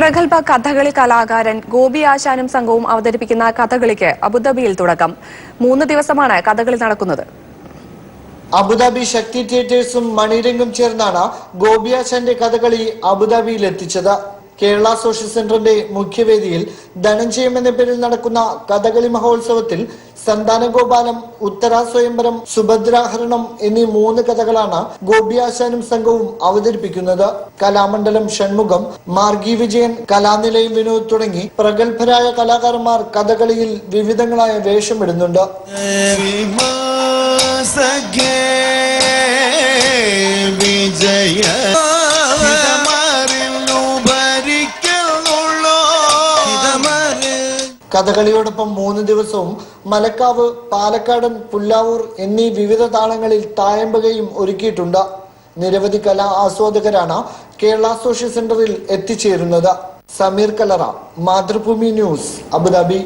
പ്രഗത്ഭ കഥകളി കലാകാരൻ ഗോപി ആശാനും സംഘവും അവതരിപ്പിക്കുന്ന കഥകളിക്ക് അബുദാബിയിൽ തുടക്കം. മൂന്ന് ദിവസമാണ് കഥകളി നടക്കുന്നത്. അബുദാബി ശക്തി തിയേറ്റേഴ്സും മണിരംഗും ചേർന്നാണ് ഗോപിയാശാന്റെ കഥകളി അബുദാബിയിൽ എത്തിച്ചത്. കേരള സോഷ്യൽ സെന്ററിന്റെ മുഖ്യവേദിയിൽ ധനഞ്ജയം എന്ന പേരിൽ നടക്കുന്ന കഥകളി മഹോത്സവത്തിൽ സന്താനഗോപാലം ഉത്തര സ്വയംവരം സുഭദ്രാഹരണം എന്നീ മൂന്ന് കഥകളാണ് ഗോപിയാശാനും സംഘവും അവതരിപ്പിക്കുന്നത്. കലാമണ്ഡലം ഷൺമുഖം മാർഗി വിജയൻ കലാനിലയം വിനോദ് തുടങ്ങി പ്രഗത്ഭരായ കലാകാരന്മാർ കഥകളിയിൽ വിവിധങ്ങളായ വേഷമിടുന്നുണ്ട്. കഥകളിയോടൊപ്പം മൂന്ന് ദിവസവും മലക്കാവ് പാലക്കാടൻ പുല്ലാവൂർ എന്നീ വിവിധ താളങ്ങളിൽ തായമ്പകയും ഒരുക്കിയിട്ടുണ്ട്. നിരവധി കലാ ആസ്വാദകരാണ് കേരള സോഷ്യൽ സെന്ററിൽ എത്തിച്ചേരുന്നത്. Sameer Kalara Mathrubhumi news Abu Dhabi.